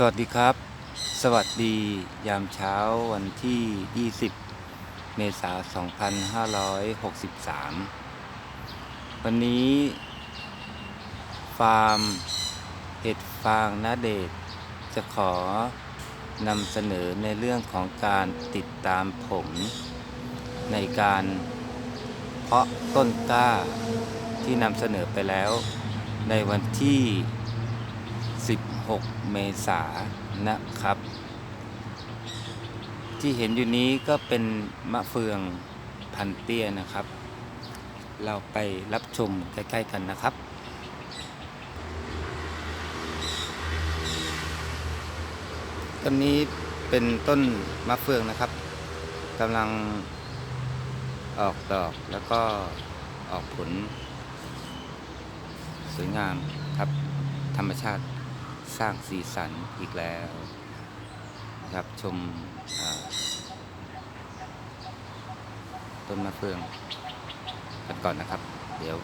สวัสดีครับ สวัสดียามเช้าวันที่ 20 เมษายน 2563 วันนี้ ฟาร์ม เห็ดฟางนาเดชจะขอนำเสนอในเรื่องของการติดตามผล ในการเพาะต้นกล้าที่นำเสนอไปแล้วในวันที่ 16 เมษานะครับ ที่เห็นอยู่นี้ก็เป็นมะเฟืองพันเตี้ยนะครับ เราไปรับชมใกล้ๆกันนะครับต้นนี้เป็นต้นมะเฟืองนะครับกำลังออกดอกแล้วก็ออกผล สวยงามครับ ธรรมชาติ สร้างสีสันอีกแล้วนะครับชมต้นมะเฟืองกันก่อนนะครับ เดี๋ยว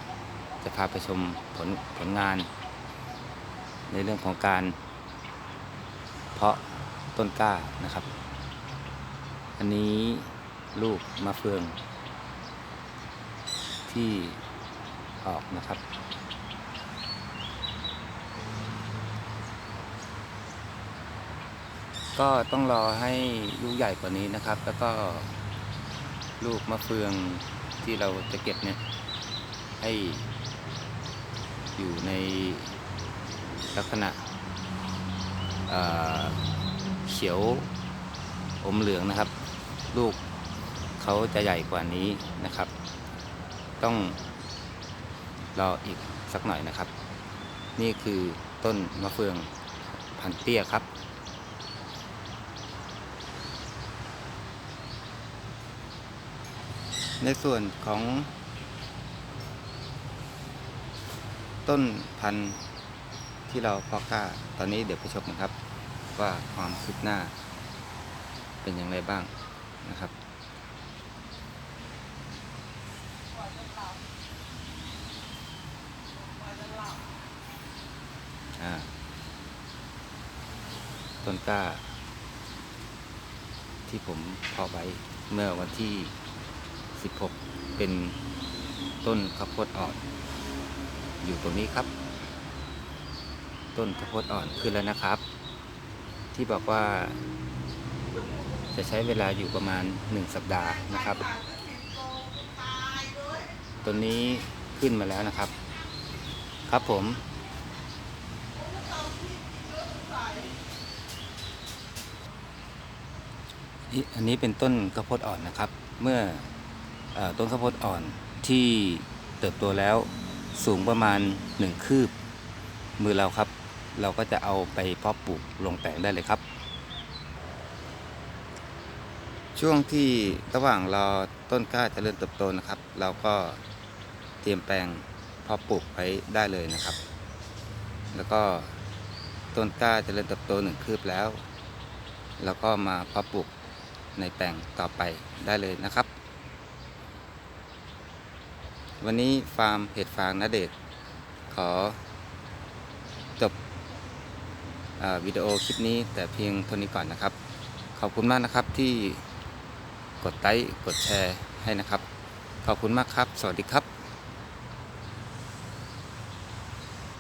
จะพาไปชมผลผลงาน ในเรื่องของการเพาะต้นกล้านะครับ อันนี้ลูกมะเฟืองที่ออกนะครับ ก็ต้องรอให้ลูกใหญ่กว่านี้นะครับ แล้วก็ลูกมะเฟืองที่เราจะเก็บเนี่ย ให้อยู่ในลักษณะเเขียวอมเหลืองนะครับ ลูกเขาจะใหญ่กว่านี้นะครับ ต้องรออีกสักหน่อยนะครับ นี่คือต้นมะเฟืองพันเตี้ยครับ ในส่วนของ ต้นพันธุ์ที่เราเพาะกล้า ตอนนี้เดี๋ยวไปชมกันครับ ว่าความคืบหน้า เป็นอย่างไรบ้างนะครับต้นกล้า ที่ผมเพาะไว้เมื่อวันที่ 16 เป็นต้นข้าวโพดอ่อน อยู่ตรงนี้ครับ ต้นข้าวโพดอ่อนขึ้นแล้วนะครับ ที่บอกว่า จะใช้เวลาอยู่ประมาณ 1 สัปดาห์นะครับต้นนี้ขึ้นมาแล้วนะครับ ครับผม อันนี้เป็นต้นข้าวโพดอ่อนนะครับ เมื่อ ต้นข้าวโพดอ่อนที่เติบโตแล้วสูงประมาณ 1 คืบ มือเราครับ เราก็จะเอาไปเพาะปลูกลงแปลงได้เลยครับ ช่วงที่ระหว่างรอต้นกล้าเจริญเติบโตนะครับ เราก็เตรียมแปลงเพาะปลูกไว้ได้เลยนะครับ แล้วก็ต้นกล้าเจริญเติบโตหนึ่งคืบแล้ว แล้วก็มาเพาะปลูกในแปลงต่อไปได้เลยนะครับ วันนี้ฟาร์มเห็ดฟางนาเดชขอจบอวิดีโอคลิปนี้แต่เพียงเท่านี้ก่อนนะครับ ขอบคุณมากนะครับที่กดไลค์กดแชร์ให้นะครับ ขอบคุณมากครับ สวัสดีครับ